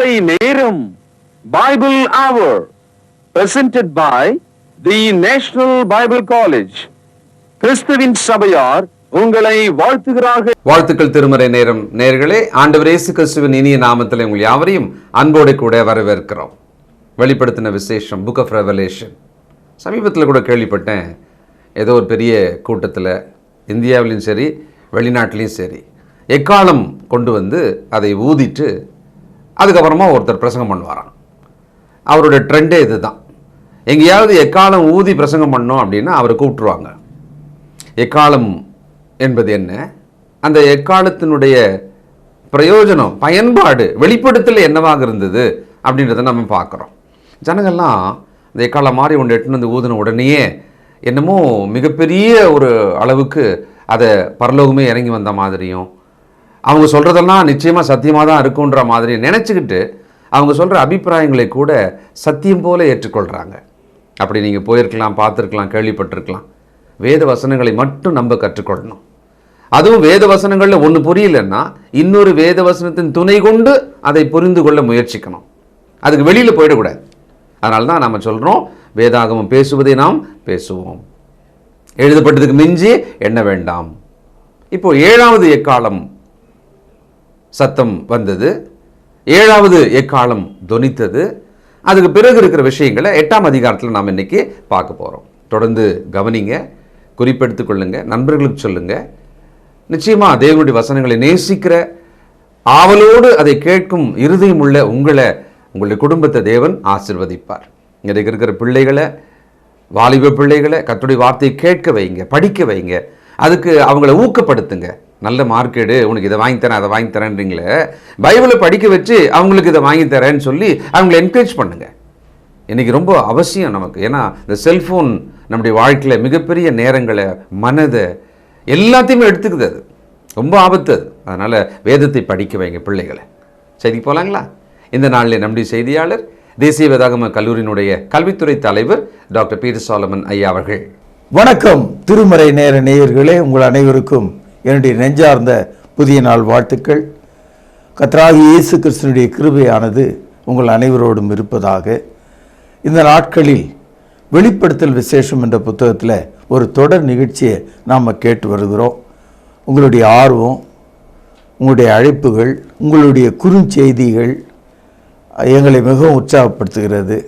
திருமறை நேரம் பைபிள் அவர் presented by the national Bible college கிறிஸ்துவின் சபையார் உங்களை வாழ்த்துகிறார்கள். வாழ்த்துக்கள் திருமறை நேரம் நேர்களே ஆண்டவர் இயேசு கிறிஸ்துவின் இனிய நாமத்தில் உங்கள் யாவரையும் அன்போடு கூட வரவேற்கிறோம். வெளிப்படுத்தின விசேஷம் புக் ஆஃப் ரெவலேஷன் சமீபத்தில் கூட கேள்விப்பட்டேன். ஏதோ ஒரு பெரிய கூட்டத்தில் இந்தியாவிலையும் சரி வெளிநாட்டிலையும் சரி எக்காலம் கொண்டு வந்து அதை ஊதிட்டு அதுக்கப்புறமா ஒருத்தர் பிரசங்கம் பண்ணுவாராம். அவருடைய ட்ரெண்டே இதுதான். எங்கேயாவது எக்காலம் ஊதி பிரசங்கம் பண்ணோம் அப்படின்னா அவரை கூப்பிட்டுருவாங்க. எக்காலம் என்பது என்ன? அந்த எக்காலத்தினுடைய பிரயோஜனம் பயன்பாடு வெளிப்படுத்தல் என்னவாக இருந்தது அப்படின்றத நம்ம பார்க்குறோம். ஜனங்கள்லாம் இந்த எக்காலம் மாதிரி ஒன்று எட்டுன்னு வந்து ஊதின உடனேயே என்னமோ மிகப்பெரிய ஒரு அளவுக்கு அதை பரலோகமே இறங்கி வந்த மாதிரியும் அவங்க சொல்கிறதெல்லாம் நிச்சயமாக சத்தியமாக தான் இருக்குன்ற மாதிரி நினச்சிக்கிட்டு அவங்க சொல்கிற அபிப்பிராயங்களை கூட சத்தியம் போல ஏற்றுக்கொள்கிறாங்க அப்படி நீங்கள் போயிருக்கலாம் பார்த்துருக்கலாம் கேள்விப்பட்டிருக்கலாம். வேத வசனங்களை மட்டும் நம்ம கற்றுக்கொள்ளணும். அதுவும் வேத வசனங்களில் ஒன்று புரியலன்னா இன்னொரு வேத வசனத்தின் துணை கொண்டு அதை புரிந்து கொள்ள முயற்சிக்கணும். அதுக்கு வெளியில் போயிடக்கூடாது. அதனால தான் நம்ம சொல்கிறோம் வேதாகமம் பேசுவதை நாம் பேசுவோம். எழுதப்பட்டதுக்கு மிஞ்சி என்ன வேண்டாம்? இப்போ ஏழாவது எக்காலம்? சத்தம் வந்தது. ஏழாவது எக்காலம் தொனித்தது அதுக்கு பிறகு இருக்கிற விஷயங்களை எட்டாம் அதிகாரத்தில் நாம் இன்றைக்கி பார்க்க போகிறோம் தொடர்ந்து கவனிங்க குறிப்பெடுத்து கொள்ளுங்க நண்பர்களுக்கு சொல்லுங்க. நிச்சயமாக தேவனுடைய வசனங்களை நேசிக்கிற ஆவலோடு அதை கேட்கும் இருதயம் உள்ள உங்களை உங்களுடைய குடும்பத்தை தேவன் ஆசிர்வதிப்பார். இன்றைக்கு இருக்கிற பிள்ளைகளை வாலிப பிள்ளைகளை கத்துடைய வார்த்தையை கேட்க வைங்க படிக்க வைங்க. அதுக்கு அவங்கள ஊக்கப்படுத்துங்க. நல்ல மார்க்கெடு உனக்கு இதை வாங்கி தரேன் அதை வாங்கி தரேன்றீங்களே பைபிளை படிக்க வச்சு அவங்களுக்கு இதை வாங்கி தரேன்னு சொல்லி அவங்கள என்கரேஜ் பண்ணுங்க. இன்றைக்கி ரொம்ப அவசியம் நமக்கு. ஏன்னா இந்த செல்ஃபோன் நம்முடைய வாழ்க்கையில் மிகப்பெரிய நேரங்களை மனதை எல்லாத்தையுமே எடுத்துக்குது அது. ரொம்ப ஆபத்து அது. அதனால் வேதத்தை படிக்க வைங்க பிள்ளைகளை. செய்தி போகலாங்களா இந்த நாளில் நம்முடைய செய்தியாளர் தேசிய வேதாகம கல்லூரியினுடைய கல்வித்துறை தலைவர் டாக்டர் பீட்டர் சாலமன் ஐயா அவர்கள். வணக்கம். திருமறை நேர நேயர்களே உங்கள் அனைவருக்கும் என்னுடைய நெஞ்சார்ந்த புதிய நாள் வாழ்த்துக்கள். கத்ராகி இயேசு கிறிஸ்தனுடைய கிருபையானது உங்கள் அனைவரோடும் இருப்பதாக. இந்த நாட்களில் வெளிப்படுத்தல் விசேஷம் என்ற புத்தகத்தில் ஒரு தொடர் நிகழ்ச்சியை நாம் கேட்டு வருகிறோம். உங்களுடைய ஆர்வம் உங்களுடைய அழைப்புகள் உங்களுடைய குறுஞ்செய்திகள் எங்களை மிகவும் உற்சாகப்படுத்துகிறது.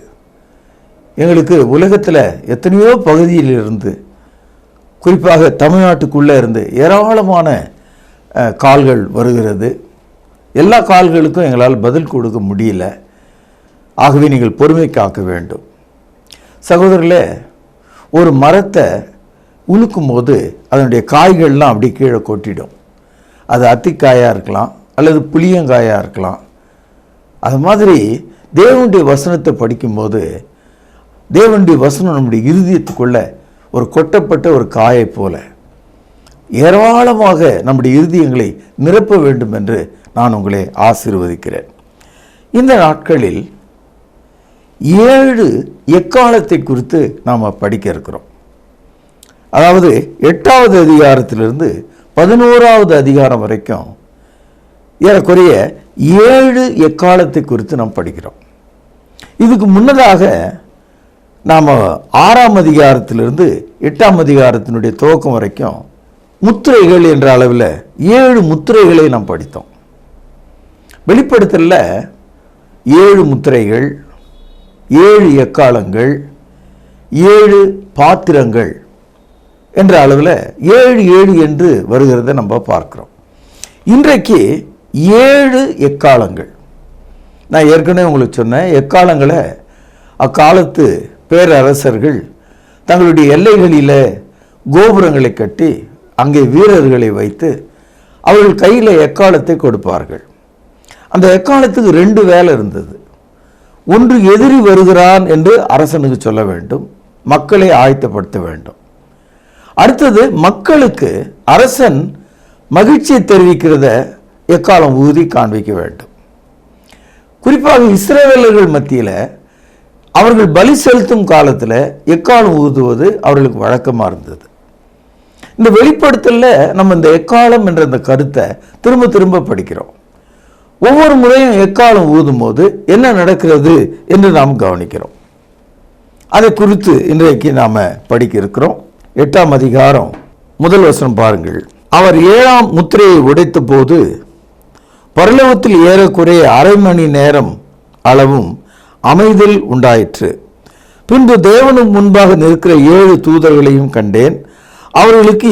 எங்களுக்கு உலகத்தில் எத்தனையோ பகுதியில் இருந்து குறிப்பாக தமிழ்நாட்டுக்குள்ளே இருந்து ஏராளமான கால்கள் வருகிறது. எல்லா கால்களுக்கும் எங்களால் பதில் கொடுக்க முடியல. ஆகவே நீங்கள் பொறுமை காக்க வேண்டும். சகோதரர்களே ஒரு மரத்தை உழுக்கும் போது அதனுடைய காய்கள்லாம் அப்படி கீழே கொட்டிடும். அது அத்திக்காயாக இருக்கலாம் அல்லது புளியங்காயாக இருக்கலாம். அது மாதிரி தேவனுடைய வசனத்தை படிக்கும்போது தேவனுடைய வசனம் நம்முடைய இருதயத்துக்குள்ளே ஒரு கொட்டப்பட்ட ஒரு காயை போல. ஏராளமாக நம்முடைய இருதயங்களை நிரப்ப வேண்டும் என்று நான் உங்களை ஆசீர்வதிக்கிறேன். இந்த நாட்களில் ஏழு எக்காலத்தை குறித்து நாம் படிக்க இருக்கிறோம். அதாவது எட்டாவது அதிகாரத்திலிருந்து பதினோராவது அதிகாரம் வரைக்கும் ஏறக்குறைய ஏழு எக்காலத்தை குறித்து நாம் படிக்கிறோம். இதுக்கு முன்னதாக நாம் ஆறாம் அதிகாரத்திலிருந்து எட்டாம் அதிகாரத்தினுடைய துவக்கம் வரைக்கும் முத்திரைகள் என்ற அளவில் ஏழு முத்திரைகளை நாம் படித்தோம். வெளிப்படுத்தலில் ஏழு முத்திரைகள் ஏழு எக்காலங்கள் ஏழு பாத்திரங்கள் என்ற அளவில் ஏழு ஏழு என்று வருகிறத நம்ம பார்க்குறோம். இன்றைக்கு ஏழு எக்காலங்கள். நான் ஏற்கனவே உங்களுக்கு சொன்னேன் எக்காலங்களை அக்காலத்து பேரரசர்கள் தங்களுடைய எல்லைகளில் கோபுரங்களை கட்டி அங்கே வீரர்களை வைத்து அவர்கள் கையில் எக்காலத்தை கொடுப்பார்கள். அந்த எக்காலத்துக்கு ரெண்டு வேலை இருந்தது. ஒன்று எதிரி வருகிறான் என்று அரசனுக்கு சொல்ல வேண்டும். மக்களை ஆயத்தப்படுத்த வேண்டும். அடுத்தது மக்களுக்கு அரசன் மகிழ்ச்சியை தெரிவிக்கிறத எக்காலம் ஊதி காண்பிக்க வேண்டும். குறிப்பாக இஸ்ரேலர்கள் மத்தியில் அவர்கள் பலி செலுத்தும் காலத்தில் எக்காலம் ஊதுவது அவர்களுக்கு வழக்கமாக இருந்தது. இந்த வெளிப்படுத்தலில் நம்ம இந்த எக்காலம் என்ற இந்த கருத்தை திரும்ப திரும்ப படிக்கிறோம். ஒவ்வொரு முறையும் எக்காலம் ஊதும் போது என்ன நடக்கிறது என்று நாம் கவனிக்கிறோம். அதை குறித்து இன்றைக்கு நாம் படிக்க இருக்கிறோம். எட்டாம் அதிகாரம் முதல் வசனம் பாருங்கள். அவர் ஏழாம் முத்திரையை உடைத்த போது பரலோகத்தில் ஏறக்குறைய அரை மணி நேரம் அளவும் அமைதல் உண்டாயிற்று. பின்பு தேவனும் முன்பாக நிற்கிற ஏழு தூதர்களையும் கண்டேன். அவர்களுக்கு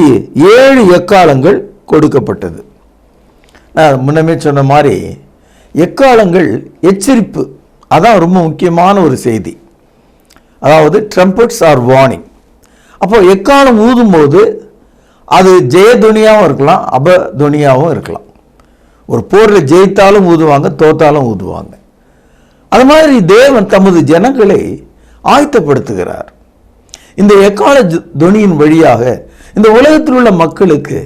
ஏழு எக்காலங்கள் கொடுக்கப்பட்டது. நான் முன்னமே சொன்ன மாதிரி எக்காலங்கள் எச்சரிப்பு. அதான் ரொம்ப முக்கியமான ஒரு செய்தி. அதாவது ட்ரம்பட்ஸ் ஆர் வார்னிங் அப்போ எக்காலம் ஊதும்போது அது ஜெயதுனியாகவும் இருக்கலாம் அபதுனியாகவும் இருக்கலாம். ஒரு போரில் ஜெயித்தாலும் ஊதுவாங்க தோத்தாலும் ஊதுவாங்க. அது மாதிரி தேவன் தமது ஜனங்களை ஆயத்தப்படுத்துகிறார். இந்த எக்கால துணியின் துனியின் வழியாக இந்த உலகத்தில் உள்ள மக்களுக்கு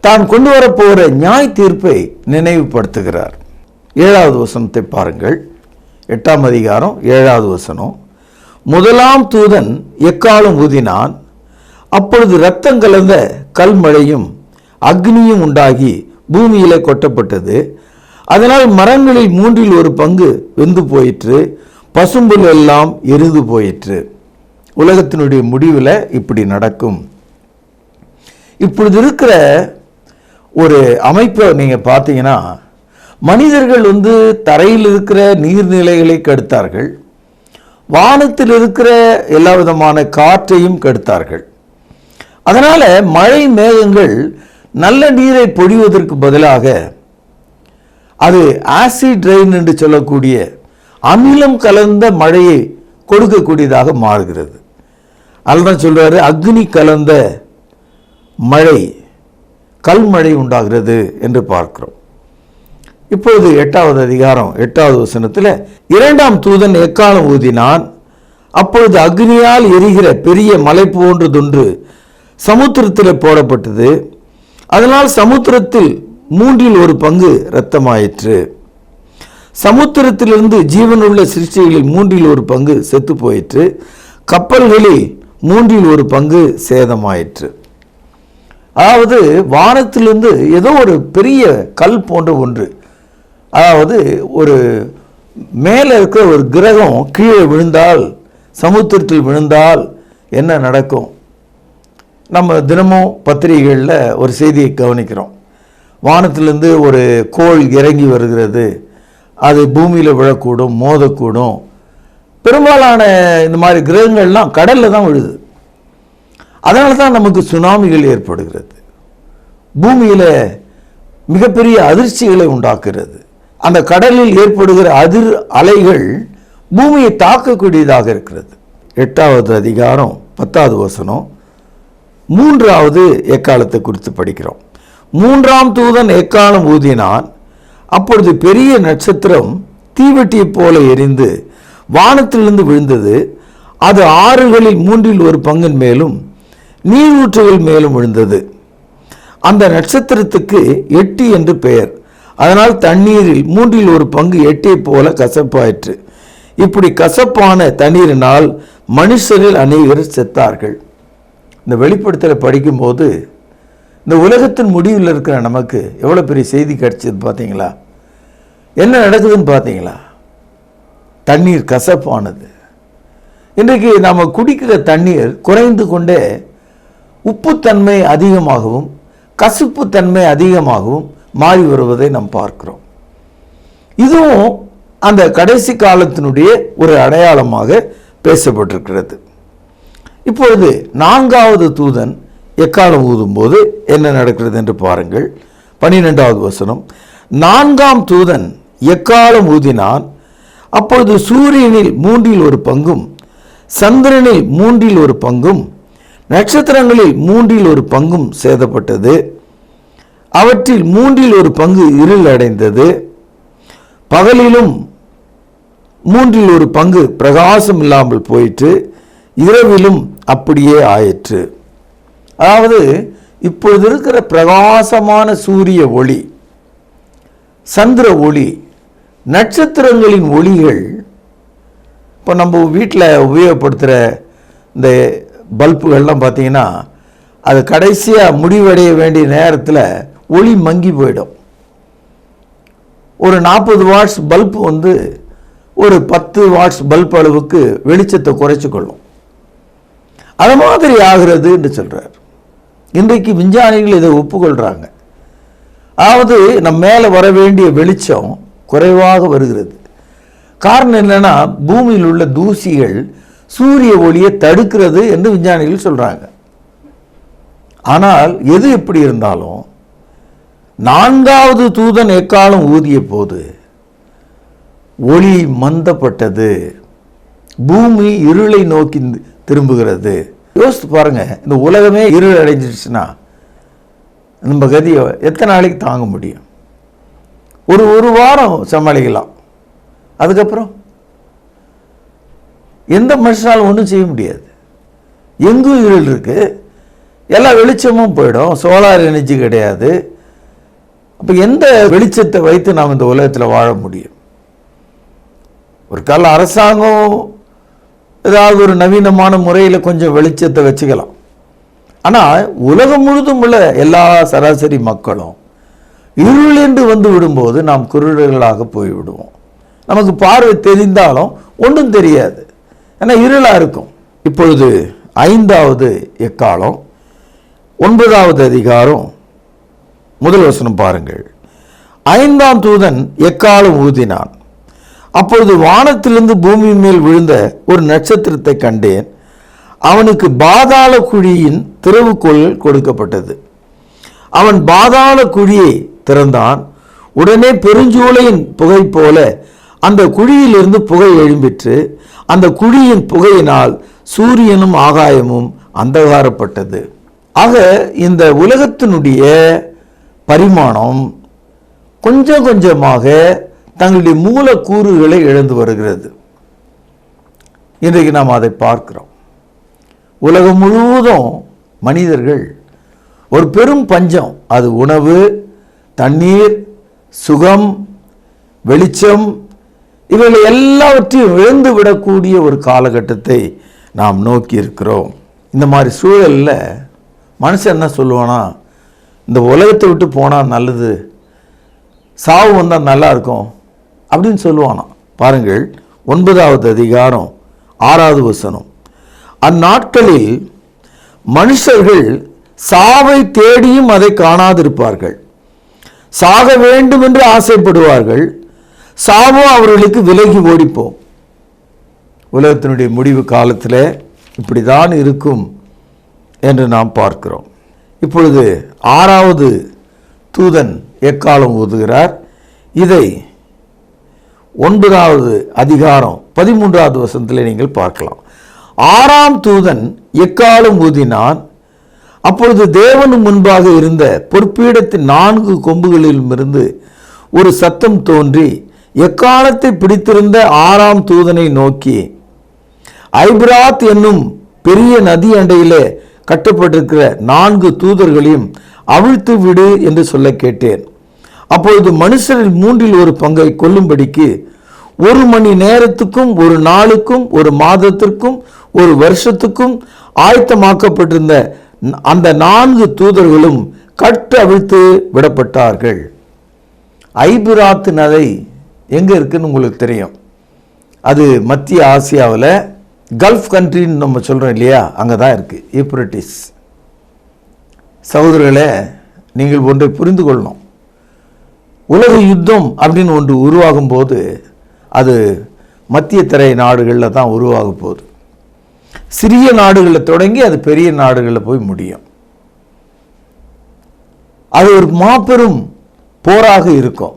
தான் கொண்டு வரப்போகிற நியாய தீர்ப்பை நினைவுபடுத்துகிறார். ஏழாவது வசனத்தை பாருங்கள். எட்டாம் அதிகாரம் ஏழாவது வசனம். முதலாம் தூதன் எக்காலம் ஊதினான்? அப்பொழுது இரத்தம் கலந்த கல்மழையும் அக்னியும் உண்டாகி பூமியிலே கொட்டப்பட்டது. அதனால் மரங்களில் மூன்றில் ஒரு பங்கு வெந்து போயிற்று பசும்புல் எல்லாம் எரிந்து போயிற்று. உலகத்தினுடைய முடிவில் இப்படி நடக்கும். இப்பொழுது இருக்கிற ஒரு அமைப்பை நீங்கள் பார்த்தீங்கன்னா மனிதர்கள் வந்து தரையில் இருக்கிற நீர்நிலைகளை கெடுத்தார்கள். வானத்தில் இருக்கிற எல்லா விதமான காற்றையும் கெடுத்தார்கள். அதனால் மழை மேகங்கள் நல்ல நீரை பொழிவதற்கு பதிலாக அது ஆசிட் ரெயின் என்று சொல்லக்கூடிய அமிலம் கலந்த மழையை கொடுக்கக்கூடியதாக மாறுகிறது. அதுதான் சொல்றாரு அக்னி கலந்த மழை கல்மழை உண்டாகிறது என்று பார்க்கிறோம். இப்பொழுது எட்டாவது அதிகாரம் எட்டாவது வசனத்தில் இரண்டாம் தூதன் எக்காலம் ஊதினான்? அப்பொழுது அக்னியால் எரிகிற பெரிய மலை போன்றதொன்று சமுத்திரத்தில் போடப்பட்டது. அதனால் சமுத்திரத்தில் மூன்றில் ஒரு பங்கு இரத்தமாயிற்று. சமுத்திரத்திலிருந்து ஜீவனுள்ள சிருஷ்டிகளில் மூன்றில் ஒரு பங்கு செத்து போயிற்று கப்பல்களில் மூன்றில் ஒரு பங்கு சேதமாயிற்று. அதாவது வானத்திலிருந்து ஏதோ ஒரு பெரிய கல் போன்ற ஒன்று. அதாவது ஒரு மேலே இருக்கிற ஒரு கிரகம் கீழே விழுந்தால் சமுத்திரத்தில் விழுந்தால் என்ன நடக்கும்? நம்ம தினமும் பத்திரிகைகளில் ஒரு செய்தியை கவனிக்கிறோம். வானத்திலிருந்து ஒரு கோள் இறங்கி வருகிறது. அது பூமியில் விழக்கூடும் மோதக்கூடும். பெரும்பாலான இந்த மாதிரி கிரகங்கள்லாம் கடலில் தான் விழுது. அதனால தான் நமக்கு சுனாமிகள் ஏற்படுகிறது. பூமியில் மிகப்பெரிய அதிர்ச்சிகளை உண்டாக்குகிறது. அந்த கடலில் ஏற்படுகிற அதிர் அலைகள் பூமியை தாக்கக்கூடியதாக இருக்கிறது. எட்டாவது அதிகாரம் பத்தாவது வசனம் மூன்றாவது எக்காலத்தை குறித்து படிக்கிறோம். மூன்றாம் தூதன் எக்காலம் ஊதினான்? அப்பொழுது பெரிய நட்சத்திரம் தீவெட்டியைப் போல எரிந்து வானத்திலிருந்து விழுந்தது. அது ஆறுகளில் மூன்றில் ஒரு பங்கின் மேலும் நீரூற்றுகள் மேலும் விழுந்தது. அந்த நட்சத்திரத்துக்கு எட்டி என்று பெயர். அதனால் தண்ணீரில் மூன்றில் ஒரு பங்கு எட்டியைப் போல கசப்பாயிற்று. இப்படி கசப்பான தண்ணீரினால் மனுஷரில் அநேகர் செத்தார்கள். இந்த வெளிப்படுத்தலை படிக்கும்போது இந்த உலகத்தின் முடிவில் இருக்கிற நமக்கு எவ்வளோ பெரிய செய்தி கிடைச்சது பார்த்தீங்களா? என்ன நடக்குதுன்னு பார்த்தீங்களா? தண்ணீர் கசப்பானது. இன்றைக்கு நாம் குடிக்கிற தண்ணீர் குறைந்து கொண்டே உப்புத்தன்மை அதிகமாகவும் கசுப்புத்தன்மை அதிகமாகவும் மாறி வருவதை நாம் பார்க்கிறோம். இதுவும் அந்த கடைசி காலத்தினுடைய ஒரு அடையாளமாக பேசப்பட்டிருக்கிறது. இப்பொழுது நான்காவது தூதன் எக்காலம் ஊதும்போது என்ன நடக்கிறது என்று பாருங்கள். பன்னிரெண்டாவது வசனம். நான்காம் தூதன் எக்காலம் ஊதினான்? அப்பொழுது சூரியனில் மூன்றில் ஒரு பங்கும் சந்திரனில் மூன்றில் ஒரு பங்கும் நட்சத்திரங்களில் மூன்றில் ஒரு பங்கும் சேதப்பட்டது. அவற்றில் மூன்றில் ஒரு பங்கு இருள் அடைந்தது. பகலிலும் மூன்றில் ஒரு பங்கு பிரகாசம் இல்லாமல் போயிற்று. இரவிலும் அப்படியே ஆயிற்று. அதாவது இப்பொழுது இருக்கிற பிரகாசமான சூரிய ஒளி சந்திர ஒளி நட்சத்திரங்களின் ஒளிகள் இப்போ நம்ம வீட்டில் உபயோகப்படுத்துகிற இந்த பல்புகள்லாம் பார்த்தீங்கன்னா அது கடைசியாக முடிவடைய வேண்டிய நேரத்தில் ஒளி மங்கி போயிடும். ஒரு நாற்பது வாட்ஸ் பல்ப் வந்து ஒரு பத்து வாட்ஸ் பல்ப் அளவுக்கு வெளிச்சத்தை குறைச்சிக்கொள்ளும் அது மாதிரி ஆகிறது என்று இன்றைக்கு விஞ்ஞானிகள் இதை ஒப்புக்கொள்கிறாங்க அதாவது நம்ம மேலே வர வேண்டிய வெளிச்சம் குறைவாக வருகிறது. காரணம் என்னன்னா பூமியில் உள்ள தூசிகள் சூரிய ஒளியை தடுக்கிறது என்று விஞ்ஞானிகள் சொல்கிறாங்க ஆனால் எது எப்படி இருந்தாலும் நான்காவது தூதன் எக்காலம் ஊதிய போது ஒளி மந்தப்பட்டது. பூமி இருளை நோக்கி திரும்புகிறது. யோசித்து பாருங்க இந்த உலகமே இருள் அடைஞ்சிருச்சுன்னா நம்ம கதியை எத்தனை நாளைக்கு தாங்க முடியும்? ஒரு ஒரு வாரம் சமாளிக்கலாம். அதுக்கப்புறம் எந்த மனுஷனாலும் ஒன்றும் செய்ய முடியாது? எங்கும் இருள் இருக்கு. எல்லா வெளிச்சமும் போயிடும். சோலார் எனர்ஜி கிடையாது. அப்போ எந்த வெளிச்சத்தை வைத்து நாம் இந்த உலகத்தில் வாழ முடியும்? ஒரு கால அரசாங்கம் ஏதாவது ஒரு நவீனமான முறையில் கொஞ்சம் வெளிச்சத்தை வச்சுக்கலாம். ஆனால் உலகம் முழுதும் உள்ள எல்லா சராசரி மக்களும் இருள் என்று வந்து விடும்போது நாம் குருடர்களாக போய்விடுவோம். நமக்கு பார்வை தெரிந்தாலும் ஒன்றும் தெரியாது. ஏன்னா இருளாக இருக்கும். இப்பொழுது ஐந்தாவது எக்காலம்? ஒன்பதாவது அதிகாரம். முதல் வசனம் பாருங்கள். ஐந்தாம் தூதன் எக்காலம் ஊதினான்? அப்பொழுது வானத்திலிருந்து பூமியின் மேல் விழுந்த ஒரு நட்சத்திரத்தை கண்டேன். அவனுக்கு பாதாள குழியின் திறவுகோல் கொடுக்கப்பட்டது. அவன் பாதாள குழியை திறந்தான். உடனே பெருஞ்சூளையின் புகை போல அந்த குழியிலிருந்து புகை எழும்பிற்று. அந்த குழியின் புகையினால் சூரியனும் ஆகாயமும் அந்தகாரப்பட்டது. ஆக இந்த உலகத்தினுடைய பரிமாணம் கொஞ்சம் கொஞ்சமாக தங்களுடைய மூலக்கூறுகளை இழந்து வருகிறது. இன்றைக்கு நாம் அதை பார்க்கிறோம். உலகம் முழுவதும் மனிதர்கள் ஒரு பெரும் பஞ்சம். அது உணவு தண்ணீர் சுகம் வெளிச்சம் இவைகளை எல்லாவற்றையும் இழந்து விடக்கூடிய ஒரு காலகட்டத்தை நாம் நோக்கி இருக்கிறோம் இந்த மாதிரி சூழலில் மனுஷன் என்ன சொல்லுவானா இந்த உலகத்தை விட்டு போனால் நல்லது சாவு வந்தால் நல்லா இருக்கும் அப்படின்னு சொல்லுவானாம். பாருங்கள் ஒன்பதாவது அதிகாரம் ஆறாவது வசனம். அந்நாட்களில் மனுஷர்கள் சாவை தேடியும் அதை காணாதிருப்பார்கள். சாக வேண்டும் என்று ஆசைப்படுவார்கள். சாவோ அவர்களுக்கு விலகி ஓடிப்போம். உலகத்தினுடைய முடிவு காலத்தில் இப்படிதான் இருக்கும் என்று நாம் பார்க்கிறோம். இப்பொழுது ஆறாவது தூதன் எக்காலம் ஊதுகிறார் இதை ஒன்பதாவது அதிகாரம் பதிமூன்றாவது வசனத்தில் நீங்கள் பார்க்கலாம். ஆறாம் தூதன் எக்காலம் ஊதினான்? அப்பொழுது தேவனு முன்பாக இருந்த பொற்பீடத்தின் நான்கு கொம்புகளிலும் இருந்து ஒரு சத்தம் தோன்றி எக்காலத்தை பிடித்திருந்த ஆறாம் தூதனை நோக்கி ஐப்ராத் என்னும் பெரிய நதி அண்டையிலே கட்டப்பட்டிருக்கிற நான்கு தூதர்களையும் அவிழ்த்து விடு என்று சொல்ல கேட்டேன். அப்பொழுது மனுஷரில் மூன்றில் ஒரு பங்கை கொல்லும்படிக்கு ஒரு மணி நேரத்துக்கும் ஒரு நாளுக்கும் ஒரு மாதத்திற்கும் ஒரு வருஷத்துக்கும் ஆயத்தமாக்கப்பட்டிருந்த அந்த நான்கு தூதர்களும் கட்டு அவிழ்த்து விடப்பட்டார்கள். ஐபிராத்து நதை எங்கே இருக்குன்னு உங்களுக்கு தெரியும். அது மத்திய ஆசியாவில் கல்ஃப் கண்ட்ரின்னு நம்ம சொல்கிறோம் இல்லையா? அங்கே தான் இருக்குது யூப்ரட்டிஸ். சகோதரர்களே நீங்கள் ஒன்றை புரிந்து கொள்ளணும். உலக யுத்தம் அப்படின்னு ஒன்று உருவாகும் போது அது மத்திய திரை நாடுகளில் தான் உருவாக போகுது. சிறிய நாடுகளில் தொடங்கி அது பெரிய நாடுகளில் போய் முடியும். அது ஒரு மாபெரும் போராக இருக்கும்.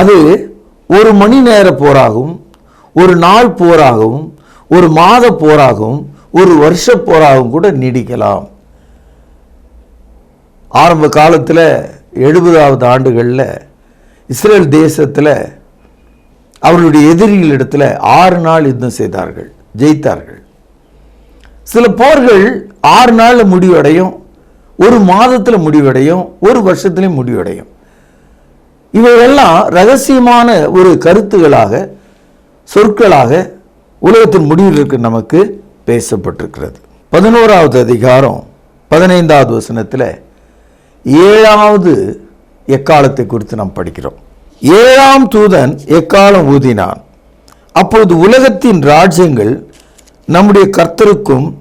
அது ஒரு மணி நேர போராகவும் ஒரு நாள் போராகவும் ஒரு மாத போராகவும் ஒரு வருஷ போராகவும் கூட நீடிக்கலாம். ஆரம்ப காலத்தில் எழுபதாவது ஆண்டுகளில் இஸ்ரேல் தேசத்தில் அவர்களுடைய எதிரிகளிடத்தில் ஆறு நாள் யுத்தம் செய்தார்கள் ஜெயித்தார்கள். சில போர்கள் ஆறு நாளில் முடிவடையும் ஒரு மாதத்தில் முடிவடையும் ஒரு வருஷத்துலையும் முடிவடையும். இவையெல்லாம் ரகசியமான ஒரு கருத்துகளாக சொற்களாக உலகத்தின் முடிவிற்கு நமக்கு பேசப்பட்டிருக்கிறது. பதினோராவது அதிகாரம் பதினைந்தாவது வசனத்தில் ஏழாவது எக்காலத்தை குறித்து நாம் படிக்கிறோம். ஏழாம் தூதன் எக்காலம் ஊதினான்? அப்பொழுது உலகத்தின் ராஜ்யங்கள் நம்முடைய கர்த்தருக்கும்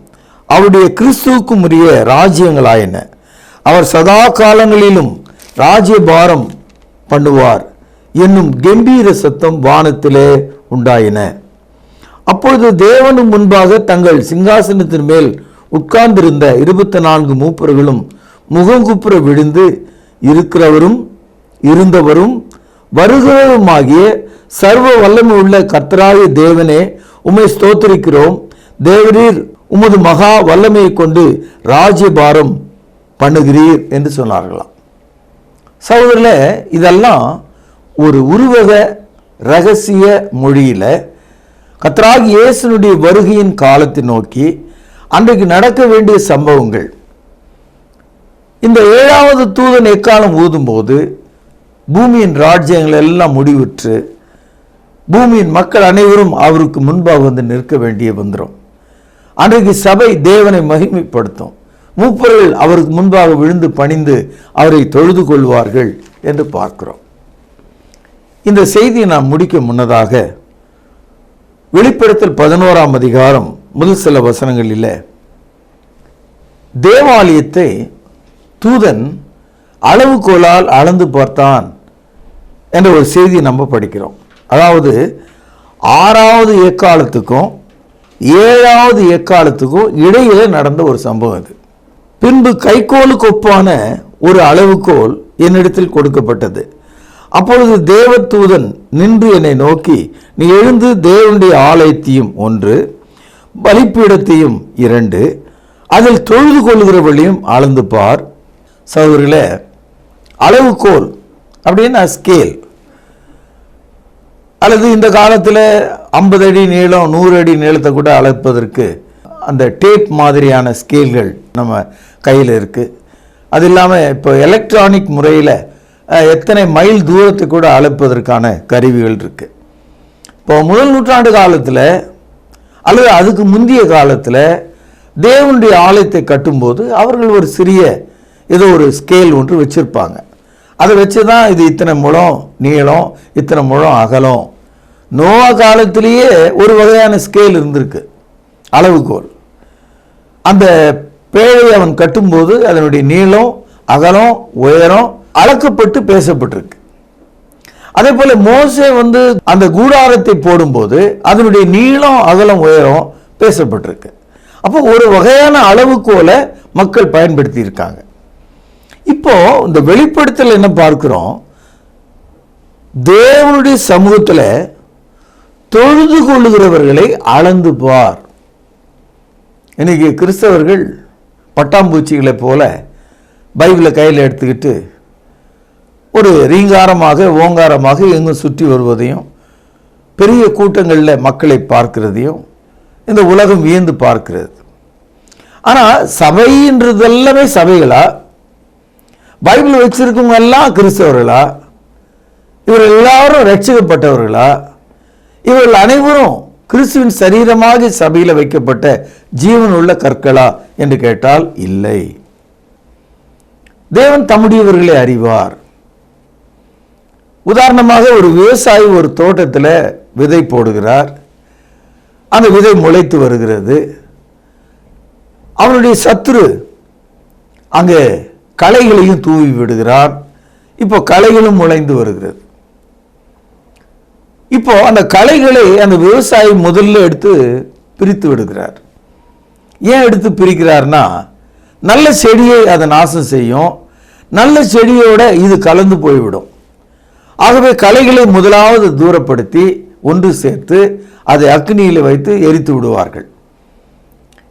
அவருடைய கிறிஸ்துவுக்கும் உரிய ராஜ்யங்களாயின. அவர் சதா காலங்களிலும் ராஜ்யபாரம் பண்ணுவார் என்னும் கம்பீர சத்தம் வானத்திலே உண்டாயின. அப்பொழுது தேவனும் முன்பாக தங்கள் சிங்காசனத்தின் மேல் உட்கார்ந்திருந்த இருபத்தி நான்கு மூப்பர்களும் முகங்குப்புற விழுந்து இருக்கிறவரும் இருந்தவரும் வருகிறவருமாகிய சர்வ வல்லமை உள்ள கர்த்தராய தேவனே உம்மை ஸ்தோத்திரிக்கிறோம். தேவரீர் உமது மகா வல்லமையை கொண்டு ராஜ்யபாரம் பண்ணுகிறீர் என்று சொன்னார்களாம். சகோதரில் இதெல்லாம் ஒரு உருவக ரகசிய மொழியில் கத்ராகி இயேசுனுடைய வருகையின் காலத்தை நோக்கி அன்றைக்கு நடக்க வேண்டிய சம்பவங்கள். இந்த ஏழாவது தூதன் எக்காலம் ஊதும்போது பூமியின் ராஜ்யங்கள் எல்லாம் முடிவுற்று பூமியின் மக்கள் அனைவரும் அவருக்கு முன்பாக வந்து நிற்க வேண்டிய வந்துடும் அன்றைக்கு சபை தேவனை மகிமைப்படுத்தும். மூப்பர்கள் அவருக்கு முன்பாக விழுந்து பணிந்து அவரை தொழுது கொள்வார்கள் என்று பார்க்கிறோம். இந்த செய்தியை நாம் முடிக்க முன்னதாக வெளிப்படுத்தல் பதினோராம் அதிகாரம் முதல் சில வசனங்களில் தேவாலயத்தை தூதன் அளவுகோலால் அளந்து பார்த்தான் என்ற ஒரு செய்தி நம்ம படிக்கிறோம். அதாவது ஆறாவது எக்காலத்துக்கும் ஏழாவது எக்காலத்துக்கும் இடையிலே நடந்த ஒரு சம்பவம் இது பின்பு கைக்கோலுக்கு ஒப்பான ஒரு அளவுகோல் என்னிடத்தில் கொடுக்கப்பட்டது. அப்பொழுது தேவதூதன் நின்று என்னை நோக்கி நீ எழுந்து தேவனுடைய ஆலயத்தையும் ஒன்று பலிப்பீடத்தையும் இரண்டு அதில் தொழுது கொள்கிறவர்களையும் அளந்து பார். சகோதரிகளே அளவுகோல் அப்படின்னா ஸ்கேல் அல்லது இந்த காலத்தில் ஐம்பது அடி நீளம் நூறு அடி நீளத்தை கூட அளப்பதற்கு அந்த டேப் மாதிரியான ஸ்கேல்கள் நம்ம கையில் இருக்குது அது இல்லாமல் இப்போ எலக்ட்ரானிக் முறையில் எத்தனை மைல் தூரத்தை கூட அளப்பதற்கான கருவிகள் இருக்குது இப்போ முதல் நூற்றாண்டு காலத்தில் அல்லது அதுக்கு முந்தைய காலத்தில் தேவனுடைய ஆலயத்தை கட்டும்போது அவர்கள் ஒரு சிறிய ஏதோ ஒரு ஸ்கேல் ஒன்று வச்சுருப்பாங்க. அதை வச்சு தான் இது இத்தனை முழம் நீளம் இத்தனை முழம் அகலம். நோவா காலத்திலேயே ஒரு வகையான ஸ்கேல் இருந்திருக்கு அளவுகோல். அந்த பேழையை அவன் கட்டும்போது அதனுடைய நீளம் அகலம் உயரம் அளக்கப்பட்டு பேசப்பட்டிருக்கு. அதே போல மோசே வந்து அந்த கூடாரத்தை போடும்போது அதனுடைய நீளம் அகலம் உயரம் பேசப்பட்டிருக்கு. அப்போ ஒரு வகையான அளவுகோலை மக்கள் பயன்படுத்தி இருக்காங்க இப்போ இந்த வெளிப்படுத்தல் என்ன பார்க்கிறோம்? தேவனுடைய சமூகத்தில் தொழுது கொள்ளுகிறவர்களை அளந்து பார் இன்னைக்கு கிறிஸ்தவர்கள் பட்டாம்பூச்சிகளை போல பைபிளை கையில் எடுத்துக்கிட்டு ஒரு ரீங்காரமாக ஓங்காரமாக எங்கும் சுற்றி வருவதையும் பெரிய கூட்டங்களில் மக்களை பார்க்கிறதையும் இந்த உலகம் வியந்து பார்க்கிறது. ஆனால் சபைன்றது எல்லாமே பைபிள் வச்சிருக்கவங்க எல்லாம் கிறிஸ்தவர்களா? இவர் எல்லாரும் ரட்சிக்கப்பட்டவர்களா இவர்கள் அனைவரும் கிறிஸ்துவின் சரீரமாக சபையில் வைக்கப்பட்ட ஜீவன் உள்ள கற்களா என்று கேட்டால் இல்லை. தேவன் தம்முடையவர்களை அறிவார். உதாரணமாக ஒரு விவசாயி ஒரு தோட்டத்தில் விதை போடுகிறார். அந்த விதை முளைத்து வருகிறது. அவனுடைய சத்துரு அங்கே களைகளையும் தூவி விடுகிறார். இப்போ களைகளும் முளைந்து வருகிறது. இப்போ அந்த களைகளை அந்த விவசாயி முதல்ல எடுத்து பிரித்து விடுகிறார். ஏன் எடுத்து பிரிக்கிறார்னா நல்ல செடியை அதை நாசம் செய்யும். நல்ல செடியோட இது கலந்து போய்விடும். ஆகவே களைகளை முதலாவது தூரப்படுத்தி ஒன்று சேர்த்து அதை அக்னியில் வைத்து எரித்து விடுவார்கள்.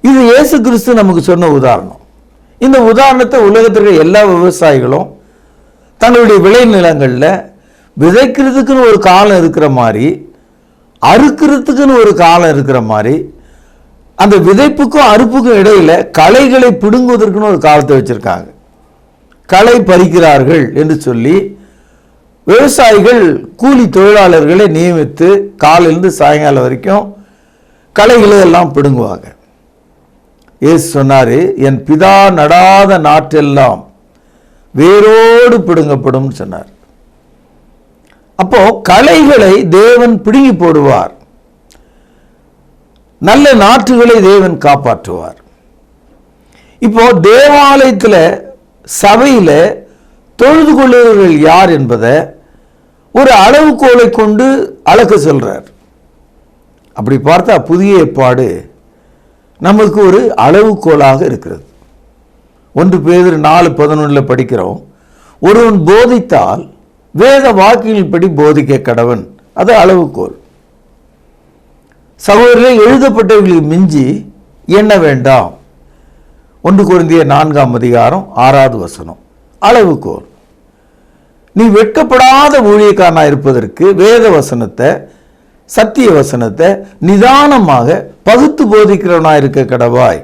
இது இயேசு கிறிஸ்து நமக்கு சொன்ன உதாரணம். இந்த உதாரணத்தை உலகத்திற்கு எல்லா விவசாயிகளும் தங்களுடைய விளைநிலங்களில் விதைக்கிறதுக்குன்னு ஒரு காலம் இருக்கிற மாதிரி அறுக்கிறதுக்குன்னு ஒரு காலம் இருக்கிற மாதிரி அந்த விதைப்புக்கும் அறுப்புக்கும் இடையில் களைகளை பிடுங்குவதற்குன்னு ஒரு காலத்தை வச்சுருக்காங்க. களை பறிக்கிறார்கள் என்று சொல்லி விவசாயிகள் கூலி தொழிலாளர்களை நியமித்து காலையிலேருந்து சாயங்காலம் வரைக்கும் களைகளை எல்லாம் பிடுங்குவாங்க. ஏசு சொன்னாரு என் பிதா நடாத நாட்டெல்லாம் வேரோடு பிடுங்கப்படும் சொன்னார். அப்போ களைகளை தேவன் பிடுங்கி போடுவார். நல்ல நாற்றுகளை தேவன் காப்பாற்றுவார். இப்போ தேவாலயத்தில் சபையில் தொழுது கொள்ளுகிறவர்கள் யார் என்பதை ஒரு அளவுகோலை கொண்டு அளக்க சொல்றார். அப்படி பார்த்தா புதிய ஏற்பாடு நமக்கு ஒரு அளவுகோலாக இருக்கிறது. ஒன்று பேர் நாலு பதினொன்றில் படிக்கிறோம். ஒருவன் போதித்தால் வேத வாக்கின்படி போதிக்க கடவன். அது அளவுகோல். சகோதரரை எழுதப்பட்டவர்களுக்கு மிஞ்சி என்ன வேண்டாம்? ஒன்று குருந்திய நான்காம் அதிகாரம் ஆறாவது வசனம். அளவுகோல். நீ வெட்கப்படாத ஊழியக்காரனாக இருப்பதற்கு வேத வசனத்தை சத்திய வசனத்தை நிதானமாக பகுத்து போதிக்கிறவனா இருக்க கடவாய்.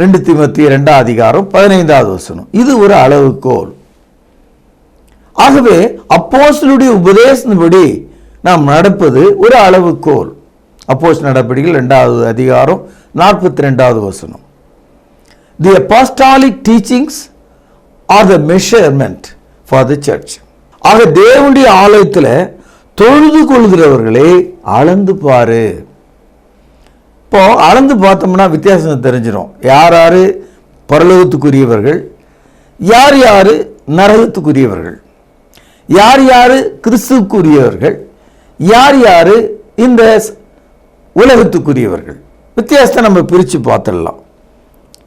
ரெண்டு திமத்தி ரெண்டாம் அதிகாரம் பதினைந்தாவது வசனம். இது ஒரு அளவுகோல். ஆகவே அப்போஸ்தலருடைய உபதேசத்தின்படி நாம் நடப்பது ஒரு அளவுகோல். அப்போஸ் நடவடிக்கைகள் ரெண்டாவது அதிகாரம் நாற்பத்தி ரெண்டாவது வசனம். The apostolic teachings are the measurement for the church ஆக தேவனுடைய ஆலயத்தில் தொழுது கொள்கிறவர்களே அளந்து பாரு. இப்போ அளந்து பார்த்தோம்னா வித்தியாசம் தெரிஞ்சிடும் யார் யார்? பரலோகத்துக்குரியவர்கள். யார் யார்? நரகத்துக்குரியவர்கள். யார் யார்? கிறிஸ்துக்குரியவர்கள் யார் யார்? இந்த உலகத்துக்குரியவர்கள். வித்தியாசத்தை நம்ம பிரித்து பார்த்துடலாம்.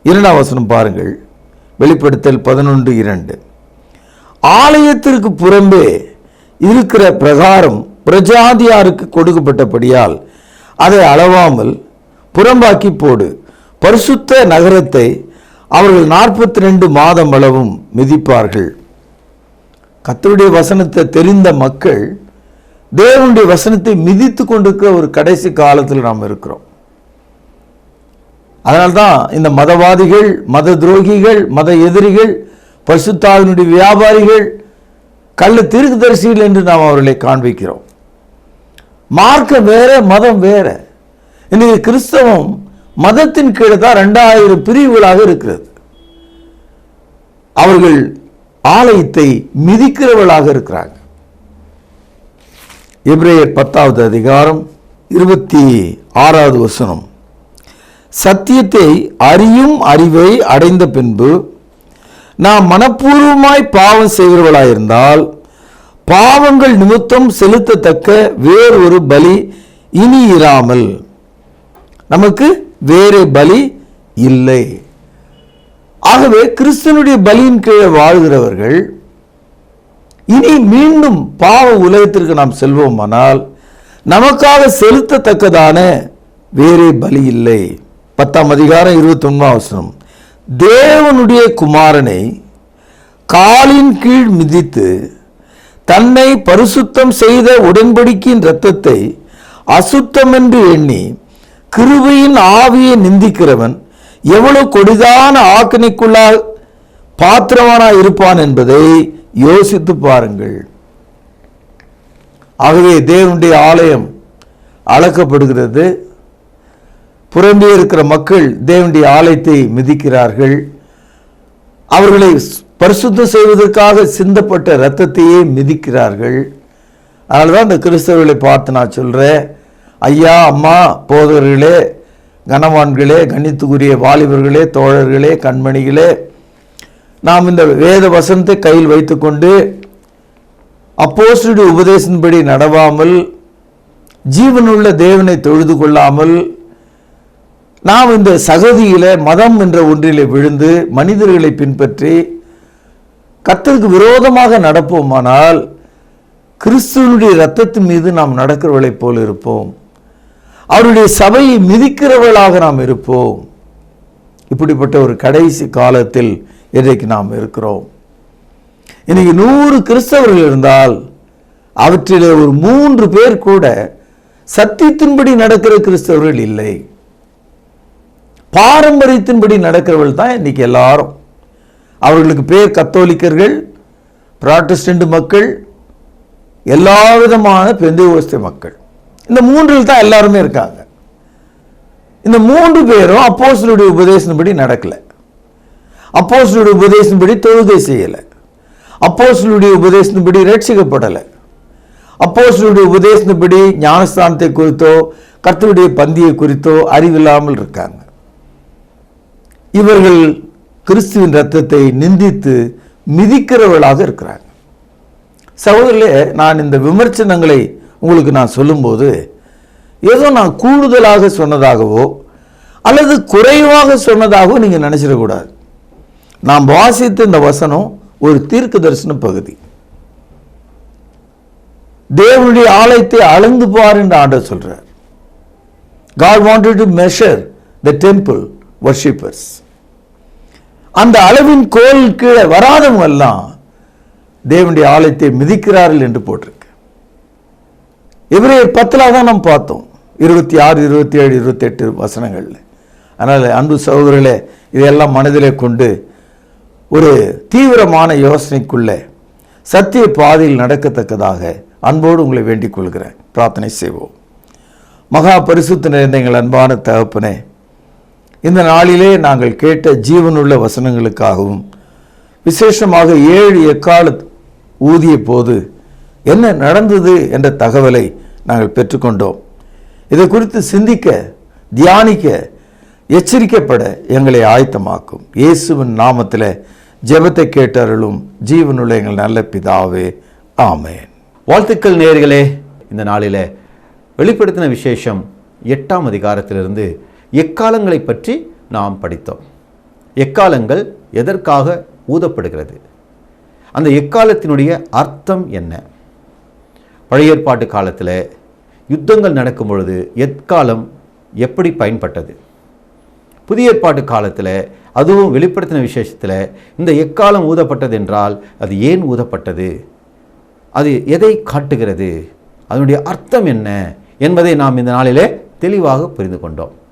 இரண்டாம் வசனம் பாருங்கள். வெளிப்படுத்தல் பதினொன்று இரண்டு. ஆலயத்திற்கு புறம்பே இருக்கிற பிரகாரம் பிரஜாதியாருக்கு கொடுக்கப்பட்டபடியால் அதை அளவாமல் புறம்பாக்கி போடு. பரிசுத்த நகரத்தை அவர்கள் நாற்பத்தி ரெண்டு மாதம் அளவும் மிதிப்பார்கள். கத்தருடைய வசனத்தை தெரிந்த மக்கள் தேவனுடைய வசனத்தை மிதித்து கொண்டிருக்கிற ஒரு கடைசி காலத்தில் நாம் இருக்கிறோம். அதனால்தான் இந்த மதவாதிகள் மத துரோகிகள் மத எதிரிகள் பரிசுத்தாவினுடைய வியாபாரிகள் கள்ள தீர்க்கதரிசிகள் என்று நாம் அவர்களை காண்பிக்கிறோம். மார்க்கம் வேற மதம் வேற. இன்னைக்கு கிறிஸ்தவம் மதத்தின் கீழே தான் ரெண்டாயிரம் பிரிவுகளாக இருக்கிறது. அவர்கள் ஆலயத்தை மிதிக்கிறவர்களாக இருக்கிறாங்க. எபிரேயர் பத்தாவது அதிகாரம் இருபத்தி ஆறாவது வசனம். சத்தியத்தை அறியும் அறிவை அடைந்த பின்பு நாம் மனப்பூர்வமாய் பாவம் செய்கிறவர்களாயிருந்தால் பாவங்கள் நிமித்தம் செலுத்தத்தக்க வேறொரு பலி இனி இராமல். நமக்கு வேறு பலி இல்லை. ஆகவே கிறிஸ்தனுடைய பலியின் கீழே வாழ்கிறவர்கள் இனி மீண்டும் பாவ உலகத்திற்கு நாம் செல்வோமானால் நமக்காக செலுத்தத்தக்கதான வேறே பலி இல்லை. பத்தாம் அதிகாரம் இருபத்தி ஒன்றாம் அவசரம் தேவனுடைய குமாரனை காலின் கீழ் மிதித்து தன்னை பரிசுத்தம் செய்த உடன்படிக்கையின் இரத்தத்தை அசுத்தம் என்று எண்ணி கிருபையின் ஆவியை நிந்திக்கிறவன் எவ்வளவு கொடிதான ஆக்கணிக்குள்ளால் பாத்திரவானா இருப்பான் என்பதை யோசித்து பாருங்கள். ஆகவே தேவனுடைய ஆலயம் அளக்கப்படுகிறது. புறம்பே இருக்கிற மக்கள் தேவனுடைய ஆலயத்தை மிதிக்கிறார்கள். அவர்களை பரிசுத்தம் செய்வதற்காக சிந்தப்பட்ட இரத்தத்தையே மிதிக்கிறார்கள். அதனால தான் இந்த கிறிஸ்தவர்களை பார்த்து நான் சொல்கிறேன் ஐயா அம்மா போதவர்களே கனவான்களே கணித்துக்குரிய வாலிபர்களே தோழர்களே கண்மணிகளே நாம் இந்த வேத வசனத்தை கையில் வைத்துக்கொண்டு அப்போஸ்டுடைய உபதேசத்தின்படி நடவாமல் ஜீவனுள்ள தேவனை தொழுது கொள்ளாமல் நாம் இந்த சகதியில் மதம் என்ற ஒன்றிலே விழுந்து மனிதர்களை பின்பற்றி கத்தருக்கு விரோதமாக நடப்போமானால் கிறிஸ்துவனுடைய ரத்தத்தின் மீது நாம் நடக்கிறவளைப் போல் இருப்போம். அவருடைய சபையை மிதிக்கிறவர்களாக நாம் இருப்போம். இப்படிப்பட்ட ஒரு கடைசி காலத்தில் இன்றைக்கு நாம் இருக்கிறோம். இன்னைக்கு நூறு கிறிஸ்தவர்கள் இருந்தால் அவற்றிலே ஒரு மூன்று பேர் கூட சத்தியத்தின்படி நடக்கிற கிறிஸ்தவர்கள் இல்லை. பாரம்பரியத்தின்படி நடக்கிறவர்கள் தான் இன்னைக்கு எல்லாரும். அவர்களுக்கு பேர் கத்தோலிக்கர்கள் புராட்டஸ்டன்ட் மக்கள் எல்லா விதமான பெந்தோஸ்தே மக்கள். இந்த மூன்றில் தான் எல்லாருமே இருக்காங்க. இந்த மூன்று பேரும் அப்போஸ்தலருடைய உபதேசத்தின்படி நடக்கலை. அப்போஸ்தலருடைய உபதேசத்தின்படி தொழுகை செய்யலை. அப்போஸ்தலருடைய உபதேசத்தின்படி ரட்சிக்கப்படலை அப்போஸ்தலருடைய உபதேசத்தின்படி ஞானஸ்தானத்தை குறித்தோ கர்த்தருடைய பந்தியை குறித்தோ அறிவில்லாமல் இருக்காங்க. இவர்கள் கிறிஸ்துவின் ரத்தத்தை நிந்தித்து மிதிக்கிறவர்களாக இருக்கிறாங்க. சகோதரிலே நான் இந்த விமர்சனங்களை உங்களுக்கு நான் சொல்லும்போது ஏதோ நான் கூடுதலாக சொன்னதாகவோ அல்லது குறைவாக சொன்னதாகவோ நீங்கள் நினச்சிடக்கூடாது. நாம் வாசித்த இந்த வசனம் ஒரு தீர்க்க தரிசன பகுதி. தேவனுடைய ஆலயத்தை அளந்து பார் என்று ஆண்டர் சொல்றார். God wanted to measure the temple worshippers அந்த அளவின் கோல் கீழே வராதவங்க எல்லாம் தேவனுடைய ஆலயத்தை மிதிக்கிறார்கள் என்று போட்டிருக்கு. இவரே பத்தில் தான் நம்ம பார்த்தோம். இருபத்தி ஆறு இருபத்தி ஏழு இருபத்தி எட்டு அதனால் அன்பு சகோதரர்களே இதையெல்லாம் மனதிலே கொண்டு ஒரு தீவிரமான யோசனைக்குள்ளே சத்திய பாதையில் நடக்கத்தக்கதாக அன்போடு உங்களை வேண்டிக் கொள்கிறேன். பிரார்த்தனை செய்வோம். மகா பரிசுத்த நிறைந்த எங்கள் அன்பான தகப்பனே இந்த நாளிலே நாங்கள் கேட்ட ஜீவனுள்ள வசனங்களுக்காகவும் விசேஷமாக ஏழு எக்கால ஊதிய போது என்ன நடந்தது என்ற தகவலை நாங்கள் பெற்றுக்கொண்டோம். இதை குறித்து சிந்திக்க தியானிக்க எச்சரிக்கப்பட எங்களை ஆயத்தமாக்கும். இயேசுவின் நாமத்தில் ஜெபத்தை கேட்டருளும் ஜீவனுள்ள எங்கள் நல்ல பிதாவே ஆமேன். வாழ்த்துக்கள் நேர்களே. இந்த நாளில் வெளிப்படுத்தின விசேஷம் எட்டாம் அதிகாரத்திலிருந்து எக்காலங்களை பற்றி நாம் படித்தோம். எக்காலங்கள் எதற்காக ஊதப்படுகிறது? அந்த எக்காலத்தினுடைய அர்த்தம் என்ன? பழைய ஏற்பாட்டு காலத்தில் யுத்தங்கள் நடக்கும் பொழுது எக்காலம் எப்படி பயன்பட்டது? புதிய ஏற்பாட்டு காலத்தில் அதுவும் வெளிப்படுத்தின விசேஷத்தில் இந்த எக்காலம் ஊதப்பட்டது என்றால் அது ஏன் ஊதப்பட்டது? அது எதை காட்டுகிறது? அதனுடைய அர்த்தம் என்ன என்பதை நாம் இந்த நாளிலே தெளிவாக புரிந்து கொண்டோம்.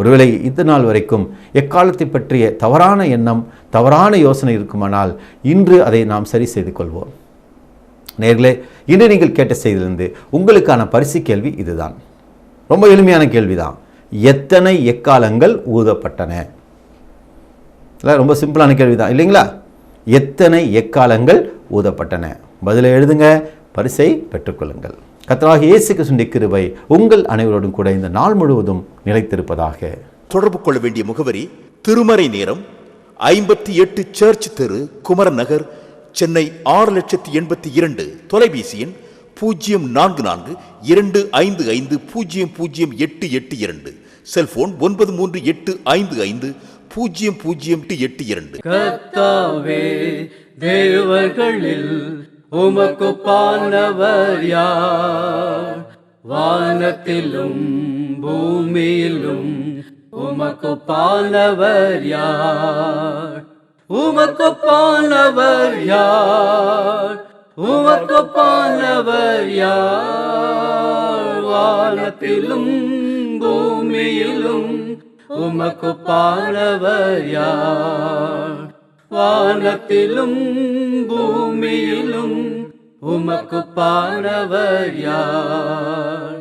ஒருவேளை இந்த நாள் வரைக்கும் எக்காலத்தை பற்றிய தவறான எண்ணம் தவறான யோசனை இருக்குமானால் இன்று அதை நாம் சரி செய்து கொள்வோம். நேர்களே இன்று நீங்கள் கேட்ட செய்தியிலிருந்து உங்களுக்கான பரிசு கேள்வி இதுதான். ரொம்ப எளிமையான கேள்விதான். எத்தனை எக்காலங்கள் ஊதப்பட்டன? இல்லை ரொம்ப சிம்பிளான கேள்வி தான் இல்லைங்களா? எத்தனை எக்காலங்கள் ஊதப்பட்டன? பதிலை எழுதுங்க பரிசை பெற்றுக்கொள்ளுங்கள். கர்த்தராகிய இயேசு கிறிஸ்துவின் கிருபை உங்கள் அனைவரோடும் கூட இந்த நாள் முழுவதும் நிலைத்திருப்பதாக. தொடர்பு கொள்ள வேண்டிய முகவரி திருமறை நேரம் ஐம்பத்தி எட்டு சர்ச் தெரு குமரன் நகர் சென்னை ஆறு லட்சத்தி எண்பத்தி இரண்டு தொலைபேசி எண் பூஜ்ஜியம் நான்கு நான்கு இரண்டு ஐந்து ஐந்து பூஜ்ஜியம் பூஜ்ஜியம் எட்டு எட்டு இரண்டு செல்போன் ஒன்பது மூன்று எட்டு ஐந்து ஐந்து பூஜ்ஜியம் பூஜ்ஜியம் எட்டு எட்டு இரண்டு. கர்த்தாவே தேவர்களில் உமக்கு உமக்குப்பானவர் யார்? வானத்திலும் பூமியிலும் உமக்கு உமக்குப்பானவர் யார்? உமக்கு உமக்குப்பானவர் யார்? உமக்கு உமக்குப்பானவர் யார்? வானத்திலும் பூமியிலும் உமக்கு உமக்குப்பானவர் யார்? வானத்திலும் பூமியிலும் உமக்கு பாடவர் யார்?